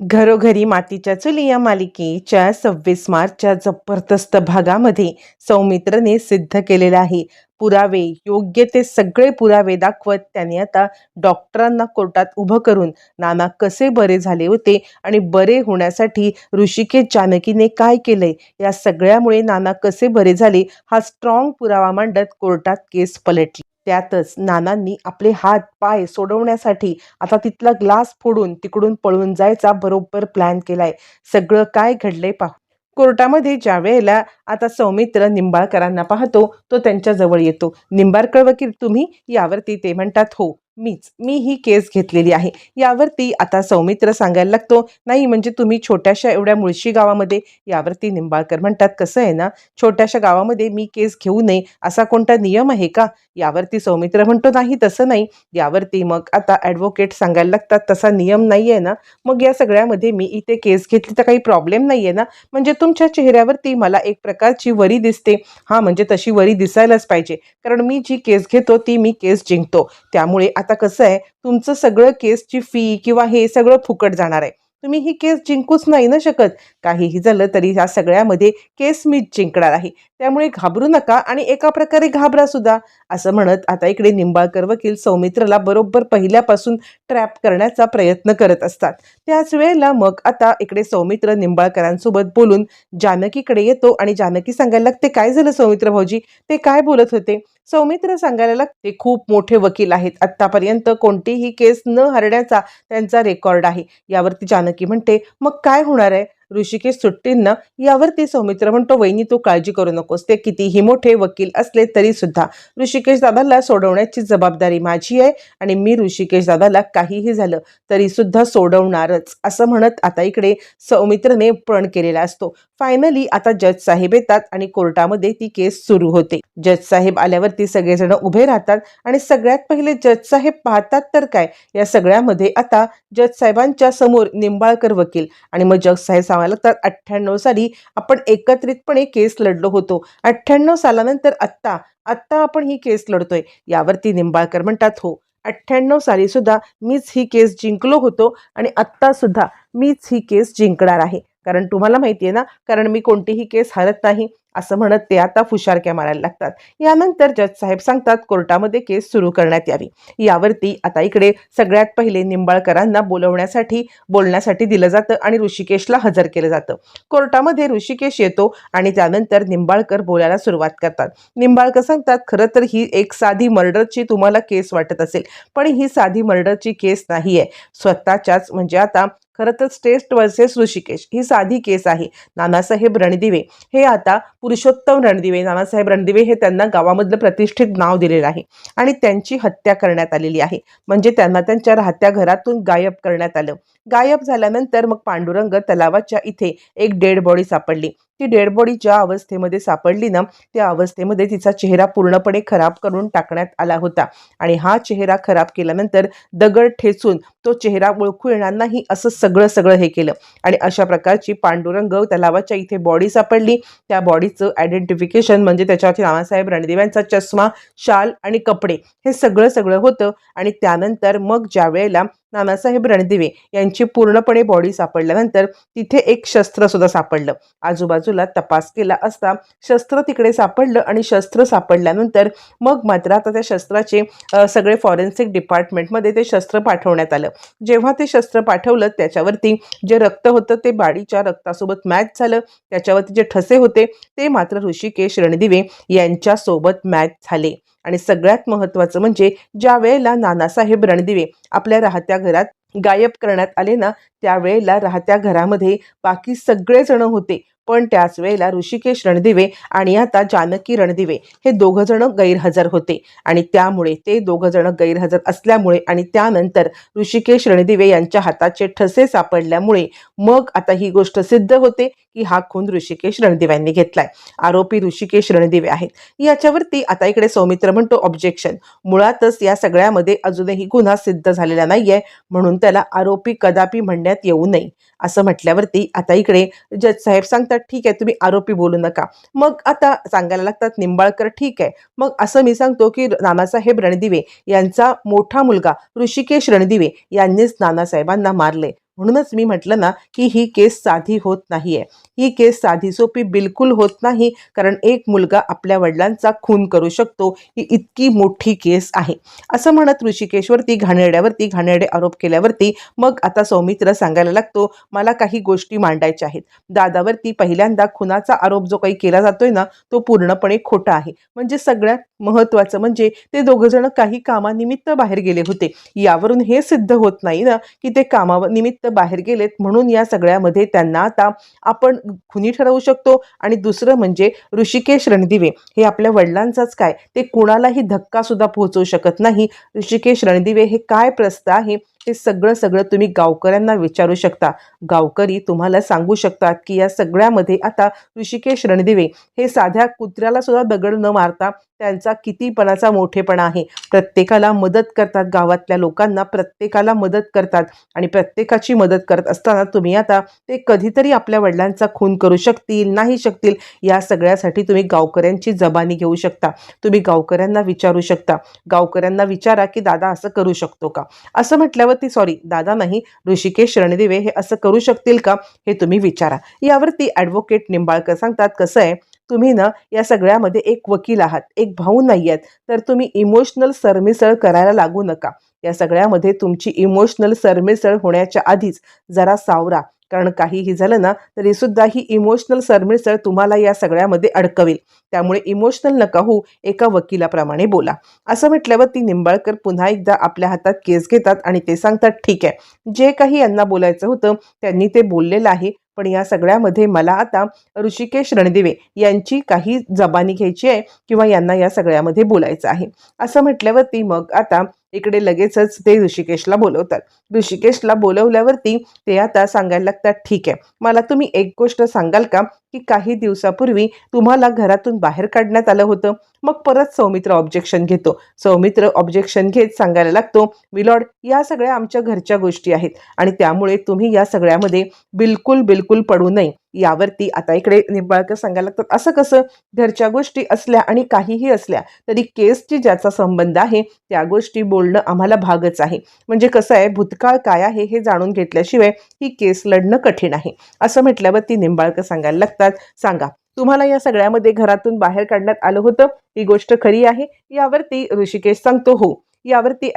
घरोघरी मातीच्या चुली या मालिकेच्या सव्वीस मार्चच्या जबरदस्त भागामध्ये सौमित्रने सिद्ध केलेलं आहे. पुरावे योग्य ते सगळे पुरावे दाखवत त्यांनी आता डॉक्टरांना कोर्टात उभं करून नाना कसे बरे झाले होते आणि बरे होण्यासाठी ऋषिकेश जानकीने काय केलंय या सगळ्यामुळे नाना कसे बरे झाले हा स्ट्रॉंग पुरावा मांडत कोर्टात केस पलटली. त्यातच नानांनी आपले हात पाय सोडवण्यासाठी आता तिथला ग्लास फोडून तिकडून पळून जायचा बरोबर प्लॅन केलाय. सगळं काय घडलंय पाहू. कोर्टामध्ये ज्या वेळेला आता सौमित्र निंबाळकरांना पाहतो तो त्यांच्याजवळ येतो. निंबाळकर वकील तुम्ही यावरती ते म्हणतात हो मीच. मी ही केस घेतलेली आहे. यावरती आता सौमित्र सांगायला लागतो नाही म्हणजे तुम्ही छोट्याशा एवढ्या मुळशी गावामध्ये यावरती निंबाळकर म्हणतात कसं आहे ना छोट्याशा गावामध्ये मी केस घेऊ नये असा कोणता नियम आहे का यावरती सौमित्र म्हणतो नाही तसं नाही यावरती मग आता ॲडव्होकेट सांगायला लागतात तसा नियम नाही आहे ना. मग या सगळ्यामध्ये मी इथे केस घेतली तर काही प्रॉब्लेम नाही आहे ना. म्हणजे तुमच्या चेहऱ्यावरती मला एक प्रकारची वरी दिसते. हां म्हणजे तशी वरी दिसायलाच पाहिजे. कारण मी जी केस घेतो ती मी केस जिंकतो. त्यामुळे आता कसं आहे तुमचं सगळं केसची फी किंवा हे सगळं फुकट जाणार आहे. तुम्ही ही केस जिंकूच नाही ना शकत. काहीही झालं तरी ह्या सगळ्यामध्ये केस मीच जिंकणार आहे. त्यामुळे घाबरू नका आणि एका प्रकारे घाबरा सुद्धा. असं म्हणत आता इकडे निंबाळकर वकील सौमित्रला बरोबर पहिल्यापासून ट्रॅप करण्याचा प्रयत्न करत असतात. त्याच वेळेला मग आता इकडे सौमित्र निंबाळकरांसोबत बोलून जानकीकडे येतो आणि जानकी सांगायला लागते काय झालं सौमित्र भाऊजी? ते काय बोलत होते? सौमित्र सांगायला लागते खूप मोठे वकील आहेत. आत्तापर्यंत कोणतीही केस न हरण्याचा त्यांचा रेकॉर्ड आहे. यावरती जानकी म्हणते मग काय होणार आहे? ऋषिकेश सुट्टींना यावरती सौमित्र म्हणतो वहिनी तू काळजी करू नकोस. ते कितीही मोठे वकील असले तरी सुद्धा ऋषिकेश दादाला सोडवण्याची जबाबदारी माझी आहे आणि मी ऋषिकेश दादाला काहीही झालं तरी सुद्धा सोडवणारच असं म्हणत आता इकडे सौमित्रने पण केलेला असतो. फायनली आता जज साहेब येतात आणि कोर्टामध्ये ती केस सुरू होते. जज साहेब आल्यावरती सगळेजण उभे राहतात आणि सगळ्यात पहिले जज साहेब पाहतात तर काय? या सगळ्यामध्ये आता जज साहेबांच्या समोर निंबाळकर वकील आणि मग जज साहेब सांगायला तर अठ्ठ्याण्णव साली आपण एकत्रितपणे केस लढलो होतो. अठ्ठ्याण्णव सालानंतर आत्ता आत्ता आपण ही केस लढतोय. यावरती निंबाळकर म्हणतात हो अठ्ठ्याण्णव साली सुद्धा मीच ही केस जिंकलो होतो आणि आत्ता सुद्धा मीच ही केस जिंकणार आहे. कारण तुम्हाला माहिती आहे ना कारण मी कोणतीही केस हरत नाही असं म्हणत ते आता फुशारक्या मारायला लागतात. यानंतर जज साहेब सांगतात कोर्टामध्ये केस सुरू करण्यात यावी. यावरती आता इकडे सगळ्यात पहिले निंबाळकरांना बोलवण्यासाठी बोलण्यासाठी दिलं जातं आणि ऋषिकेशला हजर केलं जातं. कोर्टामध्ये ऋषिकेश येतो आणि त्यानंतर निंबाळकर बोलायला सुरुवात करतात. निंबाळकर सांगतात खरं तर ही एक साधी मर्डरची तुम्हाला केस वाटत असेल पण ही साधी मर्डरची केस नाही आहे स्वतःच्याच म्हणजे आता खरं तर स्टेस्ट वर्सेस ऋषिकेश. ही साधी केस आहे. नानासाहेब रणदिवे. हे आता पुरुषोत्तम रणदिवे नानासाहेब रणदिवे हे त्यांना गावामधलं प्रतिष्ठित नाव दिलेलं आहे. आणि त्यांची हत्या करण्यात आलेली आहे. म्हणजे त्यांना त्यांच्या राहत्या घरातून गायब करण्यात आलं. गायब झाल्यानंतर मग पांडुरंग तलावाच्या इथे एक डेड बॉडी सापडली. ती डेड बॉडी ज्या अवस्थेमध्ये सापडली ना त्या अवस्थेमध्ये तिचा चेहरा पूर्णपणे खराब करून टाकण्यात आला होता. आणि हा चेहरा खराब केल्यानंतर दगड ठेचून तो चेहरा ओळखू येणार नाही असं सगळं सगळं हे केलं. आणि अशा प्रकारची पांडुरंग तलावाच्या इथे बॉडी सापडली. त्या बॉडीचं आयडेंटिफिकेशन म्हणजे त्याच्यावरती रामासाहेब रणदेव यांचा चष्मा शाल आणि कपडे हे सगळं सगळं होतं. आणि त्यानंतर मग ज्या वेळेला नानासाहेब रणदिवे यांची पूर्णपणे बॉडी सापडल्यानंतर तिथे एक शस्त्र सुद्धा सापडलं. आजूबाजूला तपास केला असता शस्त्र तिकडे सापडलं आणि शस्त्र सापडल्यानंतर मग मात्र आता त्या शस्त्राचे सगळे फॉरेन्सिक डिपार्टमेंटमध्ये ते शस्त्र पाठवण्यात आलं. जेव्हा ते शस्त्र पाठवलं त्याच्यावरती जे रक्त होतं ते बाडीच्या रक्तासोबत मॅच झालं. त्याच्यावरती जे ठसे होते ते मात्र ऋषिकेश रणदिवे यांच्यासोबत मॅच झाले. आणि सगळ्यात महत्त्वाचं म्हणजे ज्या वेळेला नानासाहेब रणदिवे आपल्या राहत्या घरात गायब करण्यात आले ना त्यावेळेला राहत्या घरामध्ये बाकी सगळेजण होते. पण त्याच वेळेला ऋषिकेश रणदिवे आणि आता जानकी रणदिवे हे दोघं जण गैरहजर होते. आणि त्यामुळे ते दोघं जण गैरहजर असल्यामुळे आणि त्यानंतर ऋषिकेश रणदिवे यांच्या हाताचे ठसे सापडल्यामुळे मग आता ही गोष्ट सिद्ध होते की हा खून ऋषिकेश रणदिव्यांनी घेतलाय. आरोपी ऋषिकेश रणदिवे आहेत. याच्यावरती आता इकडे सौमित्र म्हणतो ऑब्जेक्शन मुळातच या सगळ्यामध्ये अजूनही गुन्हा सिद्ध झालेला नाहीये. म्हणून त्याला आरोपी कदापि म्हणण्यात येऊ नये. असं म्हटल्यावरती आता इकडे जज साहेब सांगतात ठीक आहे तुम्ही आरोपी बोलू नका. मग आता सांगायला लागतात निंबाळकर ठीक आहे. मग असं मी सांगतो की नानासाहेब रणदिवे यांचा मोठा मुलगा ऋषिकेश रणदिवे यांनीच नानासाहेबांना मारले. म्हणूनच मी म्हटलं ना की ही केस साधी होत नाही आहे ही केस साधी सोपी बिलकुल होत नाही कारण एक मुलगा आपल्या वडिलांचा खून करू शकतो. ही इतकी मोठी केस आहे. असं म्हणत ऋषिकेशवरती घाणेरड्यावरती घाणेरडे आरोप केल्यावरती मग आता सौमित्र सांगायला लागतो मला काही गोष्टी मांडायच्या आहेत. दादावरती पहिल्यांदा खुनाचा आरोप जो काही केला जातोय ना तो पूर्णपणे खोटा आहे. म्हणजे सगळ्यात महत्त्वाचं म्हणजे ते दोघंजण काही कामानिमित्त बाहेर गेले होते. यावरून हे सिद्ध होत नाही ना की ते कामानिमित्त बाहेर गेलेत म्हणून या सगळ्यामध्ये त्यांना आता आपण खुनी ठरवू शकतो. आणि दुसरं म्हणजे ऋषिकेश रणदिवे हे आपल्या वडिलांचाच काय? ते कुणालाही धक्का सुद्धा पोहोचवू शकत नाही. ऋषिकेश रणदिवे हे काय प्रस्थ आहे? हे सगळं सगळं तुम्ही गावकऱ्यांना विचारू शकता. गावकरी तुम्हाला सांगू शकतात की या सगळ्यामध्ये आता ऋषिकेश रणदिवे हे साध्या कुत्र्याला सुद्धा दगड न मारता त्यांचा कितीपणाचा मोठेपणा आहे. प्रत्येकाला मदत करतात गावातल्या लोकांना प्रत्येकाला मदत करतात आणि प्रत्येकाची मदत करत असताना तुम्ही आता ते कधीतरी आपल्या वडिलांचा खून करू शकतील नाही शकतील या सगळ्यासाठी तुम्ही गावकऱ्यांची जबानी घेऊ शकता. तुम्ही गावकऱ्यांना विचारू शकता. गावकऱ्यांना विचारा की दादा असं करू शकतो का? असं म्हटल्यावर म्हटल्यावरती सॉरी दादा नाही ऋषिकेश रणदिवे हे असं करू शकतील का हे तुम्ही विचारा. यावरती ॲडव्होकेट निंबाळकर सांगतात कसं आहे तुम्ही ना या सगळ्यामध्ये एक वकील आहात एक भाऊ नाही आहेत तर तुम्ही इमोशनल सरमिसळ करायला लागू नका. या सगळ्यामध्ये तुमची इमोशनल सरमिसळ होण्याच्या आधीच जरा सावरा कारण काहीही झालं ना तरी सुद्धा ही इमोशनल सरमिसळ तुम्हाला या सगळ्यामध्ये अडकवेल. त्यामुळे इमोशनल नका होऊ एका वकिलाप्रमाणे बोला. असं म्हटल्यावर ती निंबाळकर पुन्हा एकदा आपल्या हातात केस घेतात आणि ते सांगतात ठीक आहे. जे काही यांना बोलायचं होतं त्यांनी ते बोललेलं आहे. पण या सगळ्यामध्ये मला आता ऋषिकेश रणदिवे यांची काही जबानी घ्यायची आहे किंवा यांना या सगळ्यामध्ये बोलायचं आहे. असं म्हटल्यावरती मग आता इकडे लगेचच ते ऋषिकेशला बोलवतात. ऋषिकेशला बोलवल्यावरती ते आता सांगायला लागतात ठीक आहे मला तुम्ही एक गोष्ट सांगाल का की काही दिवसापूर्वी तुम्हाला घरातून बाहेर काढण्यात आलं होतं. मग परत सौमित्र ऑब्जेक्शन घेतो. सौमित्र ऑब्जेक्शन घेत सांगायला लागतो विलॉड या सगळ्या आमच्या घरच्या गोष्टी आहेत आणि त्यामुळे तुम्ही या सगळ्यामध्ये बिलकुल बिलकुल पडू नये. यावरती आता इकडे निंबाळकर सांगायला लागतात असं कसं? घरच्या गोष्टी असल्या आणि काहीही असल्या तरी केसची ज्याचा संबंध आहे त्या गोष्टी बोलणं आम्हाला भागच आहे. म्हणजे कसं आहे भूतकाळ काय आहे हे जाणून घेतल्याशिवाय ही केस लढणं कठीण आहे. असं म्हटल्यावर ती निंबाळकर सांगायला लागतात सांगा तुम्हाला या सगळ्यामध्ये घरातून बाहेर काढण्यात आलं होतं? ही गोष्ट खरी आहे? यावरती ऋषिकेश सांगतो हो यावरती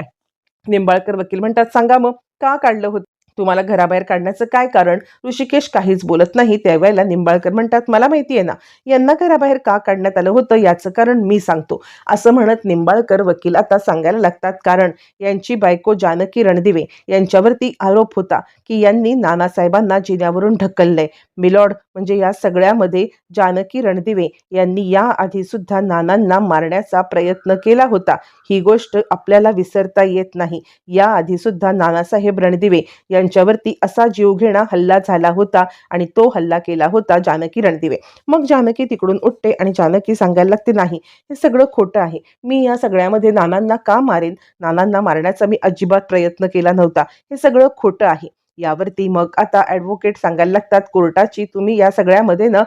निंबाळकर वकील म्हणतात सांगा मग का काढलं होतं? तुम्हाला घराबाहेर काढण्याचं काय कारण? ऋषिकेश काहीच बोलत नाही. त्यावेळेला निंबाळकर म्हणतात मला माहिती आहे ना यांना घराबाहेर का काढण्यात आलं होतं? याचं कारण मी सांगतो. असं म्हणत निंबाळकर वकील आता सांगायला लागतात कारण यांची बायको जानकी रणदिवे यांच्यावरती आरोप होता की यांनी नानासाहेबांना जिन्यावरून ढकललंय. मिलॉड म्हणजे या सगळ्यामध्ये जानकी रणदिवे यांनी याआधी सुद्धा नानांना मारण्याचा प्रयत्न केला होता. ही गोष्ट आपल्याला विसरता येत नाही. याआधी सुद्धा नानासाहेब रणदिवे यांच्यावरती असा जीवघेणा हल्ला झाला होता आणि तो हल्ला केला होता जानकी रणदिवे. मग जानकी तिकडून उठते आणि जानकी सांगायला लागते नाही हे सगळं खोटं आहे. मी या सगळ्यामध्ये नानांना का मारेन? नानांना मारण्याचा मी अजिबात प्रयत्न केला नव्हता. हे सगळं खोटं आहे. यावरती मग आता ॲडव्होकेट सांगायला लागतात कोर्टाची तुम्ही या सगळ्यामध्ये ना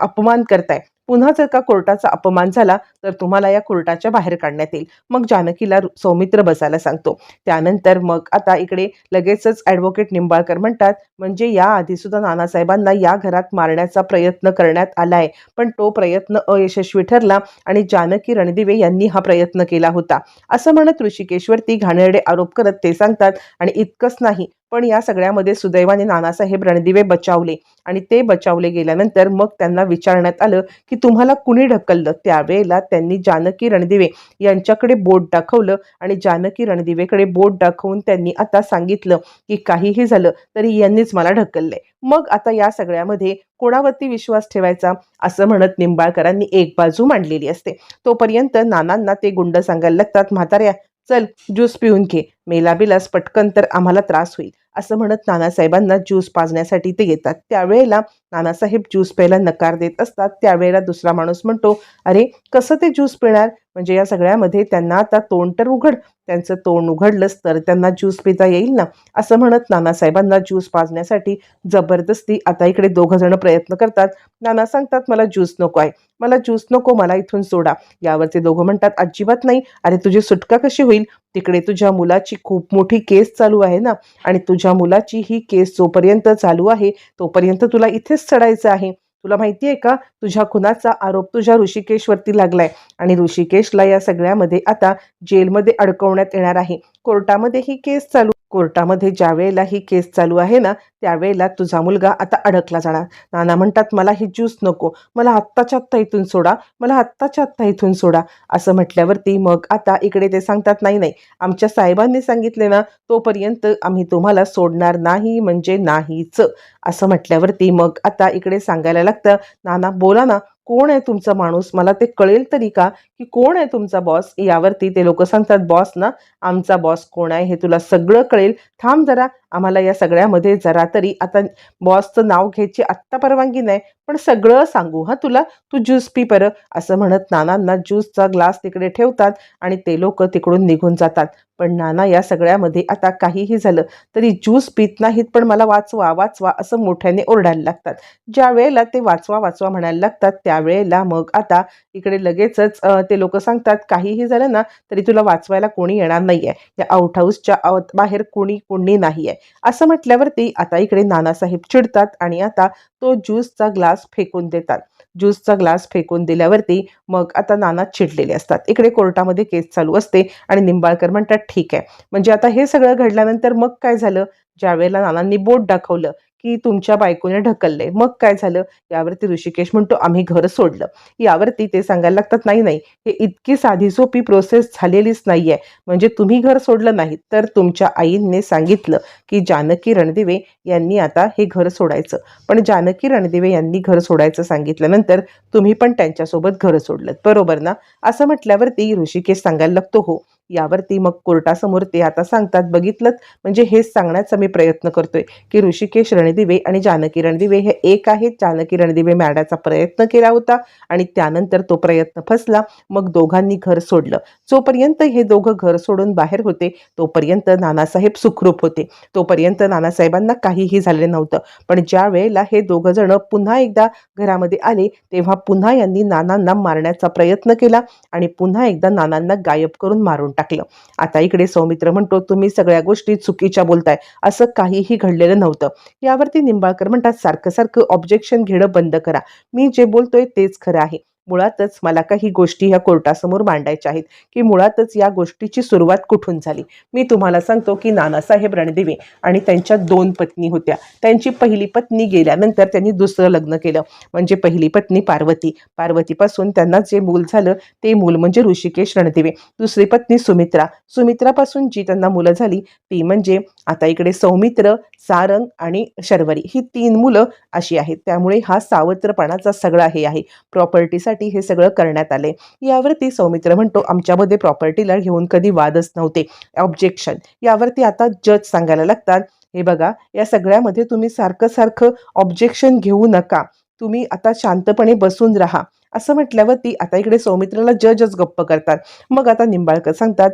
अपमान करताय. पुन्हा जर का कोर्टाचा अपमान झाला तर तुम्हाला या कोर्टाच्या बाहेर काढण्यात येईल. मग जानकीला रु- सौमित्र बसायला सांगतो. त्यानंतर मग आता इकडे लगेचच ॲडव्होकेट निंबाळकर म्हणतात म्हणजे या आधी सुद्धा नानासाहेबांना या घरात मारण्याचा प्रयत्न करण्यात आला आहे पण तो प्रयत्न अयशस्वी ठरला आणि जानकी रणदिवे यांनी हा प्रयत्न केला होता. असं म्हणत ऋषिकेशवरती घाणेरडे आरोप करत ते सांगतात आणि इतकंच नाही पण या सगळ्यामध्ये सुदैवाने नानासाहेब रणदिवे बचावले. आणि ते बचावले गेल्यानंतर मग त्यांना विचारण्यात आलं की तुम्हाला कुणी ढकललं? त्यावेळेला त्या त्यांनी जानकी रणदिवे यांच्याकडे बोट दाखवलं आणि जानकी रणदिवेकडे बोट दाखवून त्यांनी आता सांगितलं की काहीही झालं तरी यांनीच मला ढकललंय. मग आता या सगळ्यामध्ये कोणावरती विश्वास ठेवायचा असं म्हणत निंबाळकरांनी एक बाजू मांडलेली असते. तोपर्यंत नानांना ते गुंड सांगायला लागतात म्हाताऱ्या चल ज्यूस पिऊन घे. मेलाबिलास पटकन तर आम्हाला त्रास होईल असं म्हणत नानासाहेबांना ज्यूस पाजण्यासाठी ते येतात. त्यावेळेला नानासाहेब ज्यूस प्यायला नकार देत असतात. त्यावेळेला दुसरा माणूस म्हणतो अरे कसं ते ज्यूस पिणार? म्हणजे या सगळ्यामध्ये त्यांना आता तोंड तर उघड त्यांचं तोंड उघडलंच तर त्यांना ज्यूस पिता येईल ना असं म्हणत नानासाहेबांना ज्यूस पाजण्यासाठी जबरदस्ती आता इकडे दोघं जण प्रयत्न करतात. नाना सांगतात मला ज्यूस नको आहे. मला ज्यूस नको मला इथून सोडा. यावरचे दोघं म्हणतात अजिबात नाही. अरे तुझी सुटका कशी होईल? तिकडे तुझ्या मुलाची खूप मोठी केस चालू आहे ना. आणि तुझ्या मुलाची ही केस जोपर्यंत चालू आहे तोपर्यंत तुला इथेच चढायचं आहे. तुला माहिती आहे का? तुझ्या खुनाचा आरोप तुझ्या ऋषिकेशवरती लागलाय. आणि ऋषिकेशला या सगळ्यामध्ये आता जेलमध्ये अडकवण्यात येणार आहे. कोर्टामध्ये ही केस चालू कोर्टामध्ये ज्या वेळेला ही केस चालू आहे ना त्यावेळेला तुझा मुलगा आता अडकला जाणार. नाना म्हणतात मला ही ज्यूस नको. मला आत्ताच्या आत्ता इथून सोडा. मला आत्ताच्या आत्ता इथून सोडा. असं म्हटल्यावरती मग आता इकडे ते सांगतात नाही नाही. आमच्या साहेबांनी सांगितले ना तोपर्यंत आम्ही तुम्हाला सोडणार नाही म्हणजे नाहीच. असं म्हटल्यावरती मग आता इकडे सांगायला लागतं नाना बोला ना कोण आहे तुमचा माणूस? मला ते कळेल तरी का? की कोण आहे तुमचा बॉस यावरती ते लोक सांगतात बॉस ना आमचा बॉस कोण आहे? हे तुला सगळं कळेल. थांब जरा आम्हाला या सगळ्यामध्ये जरा तरी आता बॉसचं नाव घ्यायची आत्ता परवानगी नाही. पण सगळं सांगू हा तुला तू ज्यूस पी परं असं म्हणत नानांना ज्यूसचा ग्लास तिकडे ठेवतात आणि ते लोक तिकडून निघून जातात. पण नाना या सगळ्यामध्ये आता काहीही झालं तरी ज्यूस पित नाहीत पण मला वाचवा वाचवा असं मोठ्याने ओरडायला लागतात. ज्या वेळेला ते वाचवा वाचवा म्हणायला लागतात त्यावेळेला मग आता इकडे लगेचच ते लोक सांगतात काहीही झालं ना तरी तुला वाचवायला कोणी येणार नाही आहे या आउट हाऊसच्या बाहेर कोणी कोणी आहे असं म्हटल्यावरती आता इकडे नानासाहेब चिडतात आणि आता तो ज्यूसचा ग्लास फेकून देतात. ज्यूसचा ग्लास फेकून दिल्यावरती मग आता नाना चिडलेले असतात. इकडे कोर्टामध्ये केस चालू असते आणि निंबाळकर म्हणतात ठीक आहे. म्हणजे आता हे सगळं घडल्यानंतर मग काय झालं? ज्यावेळेला नानांनी बोट दाखवलं की तुमच्या बायकोने ढकलले. मग काय झालं? यावरती ऋषिकेश म्हणतो आम्ही घर सोडलं. यावरती ते सांगायला लागतात नाही नाही हे इतकी साधी सोपी प्रोसेस झालेलीच नाहीये. म्हणजे तुम्ही घर सोडलं नाही तर तुमच्या आईने सांगितलं की जानकी रणदिवे यांनी आता हे घर सोडायचं. पण जानकी रणदिवे यांनी घर सोडायचं सांगितल्यानंतर तुम्ही पण त्यांच्यासोबत घर सोडलं बरोबर ना? असं म्हटल्यावरती ऋषिकेश सांगायला लागतो हो यावरती मग कोर्टासमोर ते आता सांगतात बघितलं. म्हणजे हेच सांगण्याचा मी प्रयत्न करतोय की ऋषिकेश रणदिवे आणि जानकी रणदिवे हे एक आहेत. जानकी रणदिवे मॅडाचा प्रयत्न केला होता आणि त्यानंतर तो प्रयत्न फसला. मग दोघांनी घर सोडलं. जोपर्यंत हे दोघं घर सोडून बाहेर होते तोपर्यंत नानासाहेब सुखरूप होते. तोपर्यंत नानासाहेबांना काहीही झाले नव्हतं. पण ज्या वेळेला हे दोघं जण पुन्हा एकदा घरामध्ये आले तेव्हा पुन्हा यांनी नानांना मारण्याचा प्रयत्न केला आणि पुन्हा एकदा नानांना गायब करून मारून टाकलं. आता इकडे सौमित्र म्हणतो तुम्ही सगळ्या गोष्टी चुकीच्या बोलताय. असं काहीही घडलेलं नव्हतं. यावरती निंबाळकर म्हणतात सारखं सारखं ऑब्जेक्शन घेणं बंद करा. मी जे बोलतोय तेच खरं आहे. मुळातच मला काही गोष्टी ह्या कोर्टासमोर मांडायच्या आहेत की मुळातच या गोष्टीची सुरुवात कुठून झाली? मी तुम्हाला सांगतो की नानासाहेब रणदिवे आणि त्यांच्या दोन पत्नी होत्या. त्यांची पहिली पत्नी गेल्यानंतर त्यांनी दुसरं लग्न केलं म्हणजे पहिली पत्नी पार्वती. पार्वतीपासून त्यांना जे मूल झालं ते मूल म्हणजे ऋषिकेश रणदिवे. दुसरी पत्नी सुमित्रा. सुमित्रापासून जी त्यांना मुलं झाली ती म्हणजे आता इकडे सौमित्र सारंग आणि शर्वरी. ही तीन मुलं अशी आहेत. त्यामुळे हा सावत्रपणाचा सगळा हे आहे. प्रॉपर्टीसाठी हे सगळं करण्यात आले यावरती सौमित्र म्हणतो आमच्यामध्ये प्रॉपर्टीला घेऊन कधी वादच नव्हते. ऑब्जेक्शन यावरती आता जज सांगायला लागतात हे बघा या सगळ्यामध्ये तुम्ही सारखं सारखं ऑब्जेक्शन घेऊ नका. तुम्ही आता शांतपणे बसून राहा. असं म्हटल्यावरती आता इकडे सौमित्राला जजच गप्प करतात. मग आता निंबाळकर सांगतात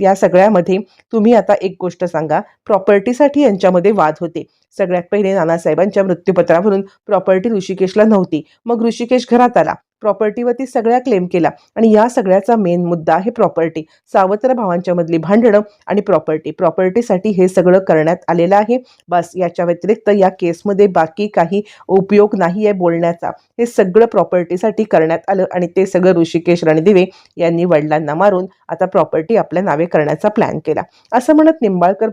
या सगळ्यामध्ये तुम्ही आता एक गोष्ट सांगा. प्रॉपर्टीसाठी यांच्यामध्ये वाद होते. सगळ्यात पहिले नानासाहेबांच्या मृत्यूपत्रावरून प्रॉपर्टी ऋषिकेशला नव्हती. मग ऋषिकेश घरात आला. प्रॉपर्टीवरती सगळ्या क्लेम केला आणि या सगळ्याचा मेन मुद्दा आहे प्रॉपर्टी सावत्र भावांच्या मधली भांडणं आणि प्रॉपर्टी प्रॉपर्टीसाठी हे सगळं करण्यात आलेलं आहे. बस याच्या व्यतिरिक्त या केसमध्ये बाकी काही उपयोग नाही आहे बोलण्याचा. हे सगळं प्रॉपर्टीसाठी करण्यात आलं आणि ते सगळं ऋषिकेश रणदिवे यांनी वडिलांना मारून आता प्रॉपर्टी आपल्या नावे करण्याचा प्लॅन केला. असं म्हणत निंबाळकर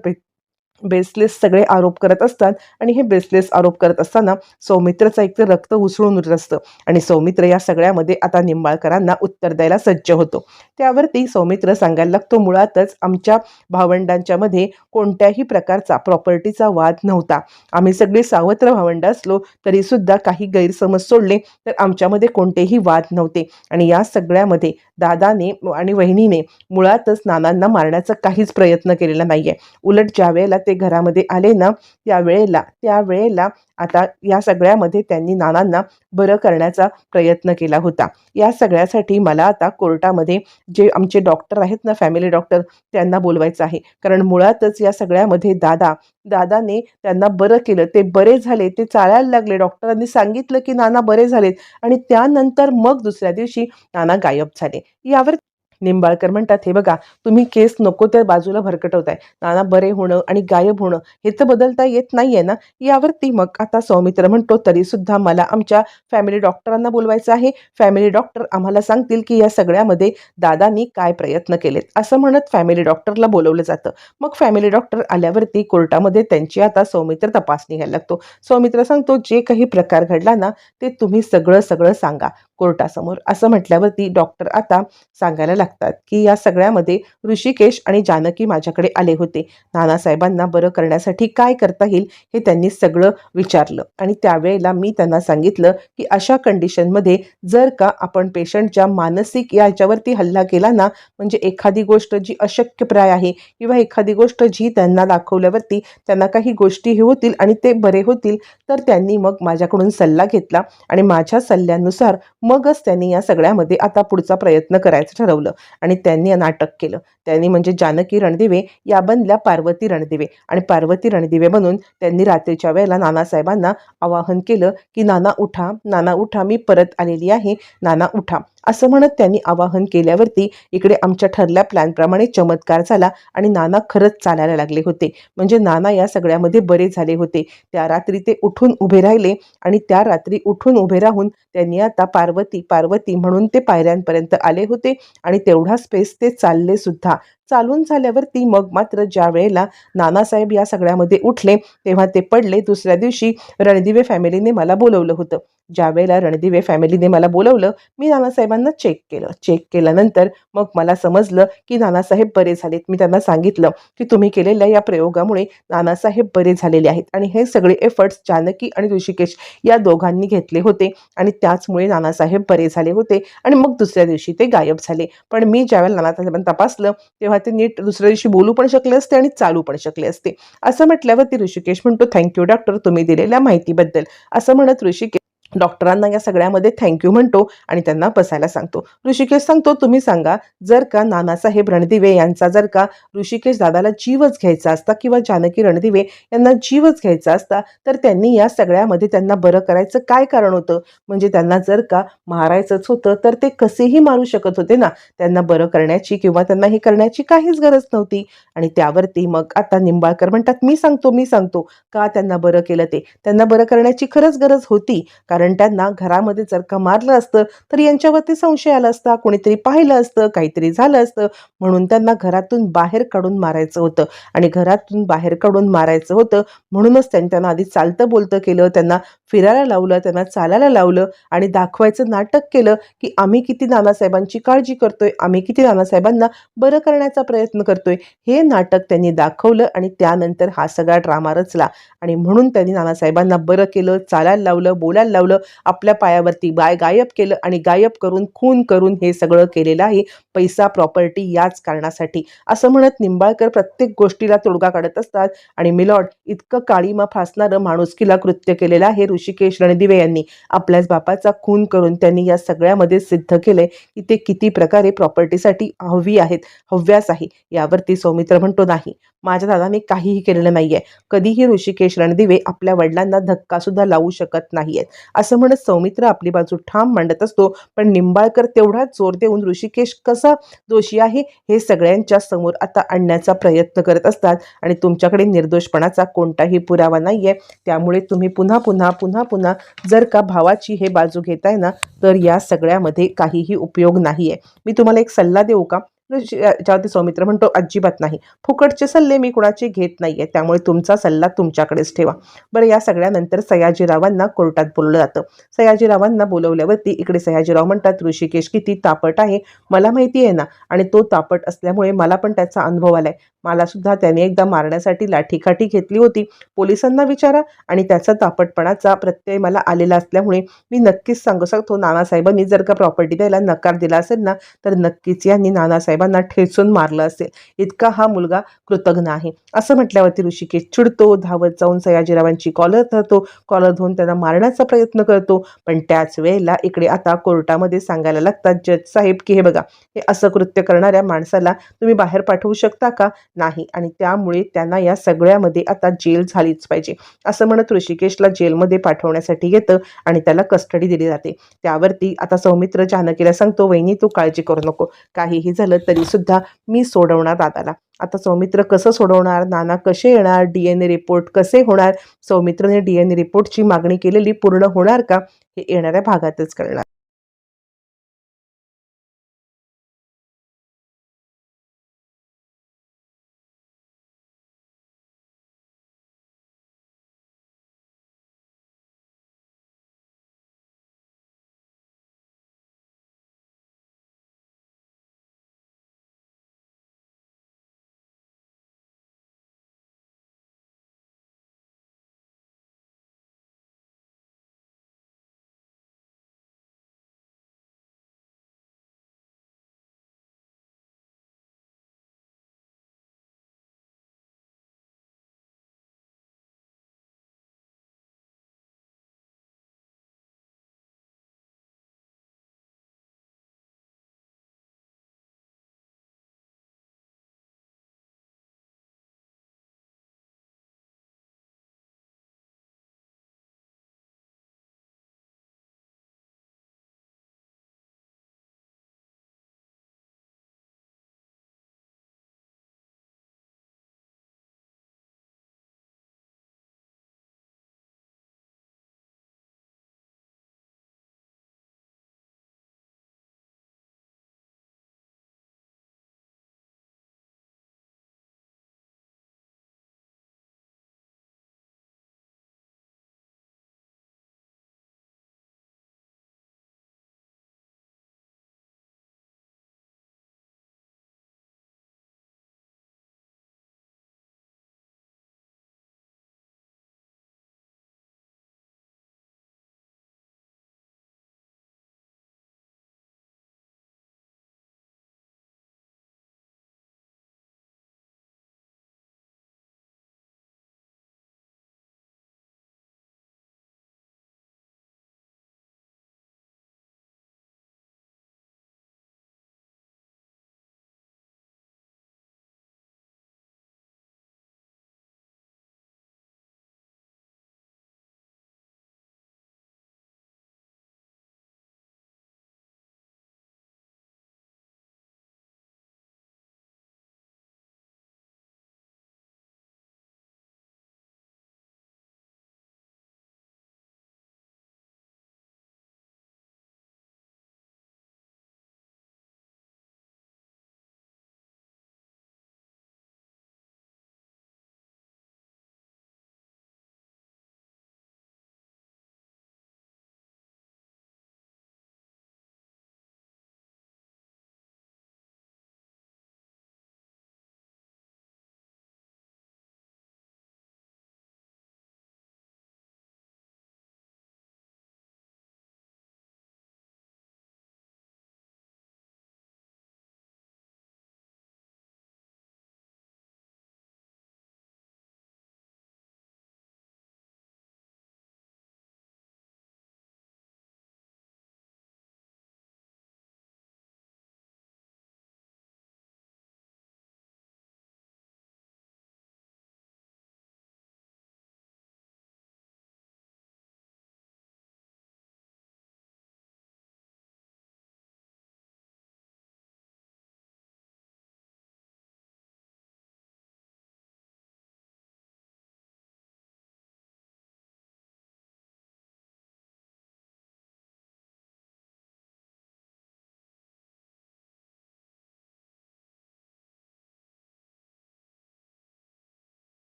बेसलेस सगळे आरोप करत असतात आणि हे बेसलेस आरोप करत असताना सौमित्रचं एक तर रक्त उसळून उरत असतं आणि सौमित्र या सगळ्यामध्ये आता निंबाळकरांना उत्तर द्यायला सज्ज होतो. त्यावरती सौमित्र सांगायला लागतो मुळातच आमच्या भावंडांच्या मध्ये कोणत्याही प्रकारचा प्रॉपर्टीचा वाद नव्हता. आम्ही सगळे सावत्र भावंड असलो तरी सुद्धा काही गैरसमज सोडले तर आमच्यामध्ये कोणतेही वाद नव्हते. आणि या सगळ्यामध्ये दादाने आणि वहिनीने मुळातच नानांना मारण्याचा काहीच प्रयत्न केलेला नाहीये. उलट ज्या वेळेला ते घरामध्ये आले ना त्यावेळेला त्यावेळेला आता या सगळ्यामध्ये त्यांनी नानांना बरं करण्याचा प्रयत्न केला होता. या सगळ्यासाठी मला आता कोर्टामध्ये जे आमचे डॉक्टर आहेत ना फॅमिली डॉक्टर त्यांना बोलवायचं आहे. कारण मुळातच या सगळ्यामध्ये दादा दादाने त्यांना बरं केलं. ते बरे झाले ते चालायला लागले. डॉक्टरांनी सांगितलं की नाना बरे झालेत. आणि त्यानंतर मग दुसऱ्या दिवशी नाना गायब झाले. यावर निंबाळकर म्हणतात हे बघा तुम्ही केस नको त्या बाजूला भरकटवताय. नाना बरे होणं आणि गायब होणं हे तर बदलता येत नाहीये ना? यावरती मग आता सौमित्र म्हणतो तरी सुद्धा मला आमच्या फॅमिली डॉक्टरांना बोलवायचं आहे. फॅमिली डॉक्टर आम्हाला सांगतील की या सगळ्यामध्ये दादांनी काय प्रयत्न केलेत. असं म्हणत फॅमिली डॉक्टरला बोलवलं जातं. मग फॅमिली डॉक्टर आल्यावरती कोर्टामध्ये त्यांची आता सौमित्र तपासणी घ्यायला लागतो. सौमित्र सांगतो जे काही प्रकार घडला ना ते तुम्ही सगळं सगळं सांगा कोर्टासमोर. असं म्हटल्यावरती डॉक्टर आता सांगायला लागतात की या सगळ्यामध्ये ऋषिकेश आणि जानकी माझ्याकडे आले होते. नानासाहेबांना बरं करण्यासाठी काय करता येईल हे त्यांनी सगळं विचारलं आणि त्यावेळेला मी त्यांना सांगितलं की अशा कंडिशनमध्ये जर का आपण पेशंटच्या मानसिक याच्यावरती हल्ला केला ना म्हणजे एखादी गोष्ट जी अशक्यप्राय आहे किंवा एखादी गोष्ट जी त्यांना दाखवल्यावरती त्यांना काही गोष्टी हे होतील आणि ते बरे होतील तर त्यांनी मग माझ्याकडून सल्ला घेतला आणि माझ्या सल्ल्यानुसार मगच त्यांनी या सगळ्यामध्ये आता पुढचा प्रयत्न करायचं ठरवलं. आणि त्यांनी नाटक केलं. त्यांनी म्हणजे जानकी रणदिवे या बनल्या पार्वती रणदिवे. आणि पार्वती रणदिवे बनून त्यांनी रात्रीच्या वेळेला नानासाहेबांना आवाहन केलं की नाना उठा नाना उठा मी परत आलेली आहे. नाना उठा. असं म्हणत त्यांनी आवाहन केल्यावरती इकडे आमच्या ठरल्या प्लॅनप्रमाणे चमत्कार झाला आणि नाना खरंच चालायला लागले होते. म्हणजे नाना या सगळ्यामध्ये बरे झाले होते. त्या रात्री ते उठून उभे राहिले आणि त्या रात्री उठून उभे राहून त्यांनी आता पार्वती पार्वती म्हणून ते पायऱ्यांपर्यंत आले होते आणि तेवढा स्पेस ते चालले सुद्धा. चालून झाल्यावरती मग मात्र ज्या वेळेला नानासाहेब या सगळ्यामध्ये उठले तेव्हा ते पडले. दुसऱ्या दिवशी रणदिवे फॅमिलीने मला बोलवलं होतं. ज्या वेळेला रणदिवे फॅमिलीने मला बोलवलं मी नानासाहेबांना चेक केलं. चेक केल्यानंतर मग मला समजलं की नानासाहेब बरे झालेत. मी त्यांना सांगितलं की तुम्ही केलेल्या या प्रयोगामुळे नानासाहेब बरे झालेले आहेत. आणि हे सगळे एफर्ट्स जानकी आणि ऋषिकेश या दोघांनी घेतले होते आणि त्याचमुळे नानासाहेब बरे झाले होते आणि मग दुसऱ्या दिवशी ते गायब झाले. पण मी ज्यावेळेला नानासाहेबांना तपासलं तेव्हा ते नीट दुसऱ्या दिवशी बोलू पण शकले असते आणि चालू पण शकले असते. असं म्हटल्यावरती ऋषिकेश म्हणतो थँक्यू डॉक्टर तुम्ही दिलेल्या माहितीबद्दल. असं म्हणत ऋषिकेश डॉक्टरांना या सगळ्यामध्ये थँक्यू म्हणतो आणि त्यांना बसायला सांगतो. ऋषिकेश सांगतो तुम्ही सांगा जर का नानासाहेब रणदिवे यांचा जर का ऋषिकेश दादाला जीवच घ्यायचा असता किंवा जानकी रणदिवे यांना जीवच घ्यायचा असता तर त्यांनी या सगळ्यामध्ये त्यांना बरं करायचं काय कारण होतं? म्हणजे त्यांना जर का मारायचंच होतं तर ते कसेही मारू शकत होते ना? त्यांना बरं करण्याची किंवा त्यांना हे करण्याची काहीच गरज नव्हती. आणि त्यावरती मग आता निंबाळकर म्हणतात मी सांगतो मी सांगतो. का त्यांना बरं केलं ते? त्यांना बरं करण्याची खरंच गरज होती. का कारण त्यांना घरामध्ये जर का मारलं असतं तर यांच्यावरती संशय आला असता कोणीतरी पाहिलं असतं काहीतरी झालं असतं. म्हणून त्यांना घरातून बाहेर काढून मारायचं होतं. आणि घरातून बाहेर काढून मारायचं होतं म्हणूनच त्यांनी त्यांना आधी चालतं बोलतं केलं त्यांना फिरायला लावलं त्यांना चालायला लावलं आणि दाखवायचं नाटक केलं की आम्ही किती नानासाहेबांची काळजी करतोय आम्ही किती नानासाहेबांना बरं करण्याचा प्रयत्न करतोय. हे नाटक त्यांनी दाखवलं आणि त्यानंतर हा सगळा ड्रामा रचला. आणि म्हणून त्यांनी नानासाहेबांना बरं केलं चालायला लावलं बोलायला लावलं. आपल्या पायावरती बाय गायब केलं आणि गायब करून खून करून हे सगळं केलेलं आहे. पैसा प्रॉपर्टी याच कारणासाठी. असं म्हणत निंबाळकर प्रत्येक गोष्टीला तोडगा काढत असतात आणि मिलॉड इतकं काळीमा फासणारं माणुसकीला कृत्य केलेलं आहे. ऋषिकेश रणदिवे यांनी आपल्याच बापाचा खून करून त्यांनी या सगळ्यामध्ये सिद्ध केलंय की ते किती प्रकारे प्रॉपर्टीसाठी हवी आहेत हव्यास आहे. यावरती सौमित्र म्हणतो नाही. माझ्या दादाने काहीही केलेलं नाही आहे कधीही ऋषिकेश रणदिवे आपल्या वडिलांना धक्कासुद्धा लावू शकत नाही आहेत असं म्हणत सौमित्र आपली बाजू ठाम मांडत असतो पण निंबाळकर तेवढाच जोर देऊन ऋषिकेश कसा दोषी आहे हे सगळ्यांच्या समोर आता आणण्याचा प्रयत्न करत असतात आणि तुमच्याकडे निर्दोषपणाचा कोणताही पुरावा नाहीये. त्यामुळे तुम्ही पुन्हा पुन्हा पुन्हा पुन्हा जर का भावाची हे बाजू घेताय ना तर या सगळ्यामध्ये काहीही उपयोग नाहीये. मी तुम्हाला एक सल्ला देऊ का? ऋषी- सौमित्र म्हणतो अजिबात नाही. फुकटचे सल्ले मी कुणाचे घेत नाहीये त्यामुळे तुमचा सल्ला तुमच्याकडेच ठेवा. बरं या सगळ्यानंतर सयाजीरावांना कोर्टात बोललं जातं. सयाजीरावांना बोलवल्यावरती इकडे सयाजीराव म्हणतात ऋषिकेश किती तापट आहे मला माहिती आहे ना. आणि तो तापट असल्यामुळे मला पण त्याचा अनुभव आलाय. मला सुद्धा त्याने एकदा मारण्यासाठी लाठीकाठी घेतली होती. पोलिसांना विचारा आणि त्याचा तापटपणाचा प्रत्यय मला आलेला असल्यामुळे मी नक्कीच सांगू शकतो. नानासाहेबांनी जर का प्रॉपर्टी द्यायला नकार दिला असेल ना तर नक्कीच यांनी नानासाहेब साहेबांना ठेचून मारलं असेल. इतका हा मुलगा कृतज्ञ आहे. असं म्हटल्यावरती ऋषिकेश चिडतो धावत जाऊन सयाजीरावांची कॉलर धरतो. कॉलर धरून त्यांना मारण्याचा प्रयत्न करतो. पण त्याच वेळेला इकडे आता कोर्टामध्ये सांगायला लागतात जज साहेब की हे बघा हे असं कृत्य करणाऱ्या माणसाला तुम्ही बाहेर पाठवू शकता का? नाही. आणि त्यामुळे त्यांना या सगळ्यामध्ये आता जेल झालीच पाहिजे. असं म्हणत ऋषिकेशला जेलमध्ये पाठवण्यासाठी येतं आणि त्याला कस्टडी दिली जाते. त्यावरती आता सौमित्र जानकीला सांगतो वहिनी तू काळजी करू नको. काहीही झालं तरी सुद्धा मी सोडवणार दादाला. आता सौमित्र कसं सोडवणार? नाना कसे येणार? डी एन ए रिपोर्ट कसे होणार? सौमित्रने डी एन ए रिपोर्टची मागणी केलेली पूर्ण होणार का? हे येणाऱ्या भागातच कळणार.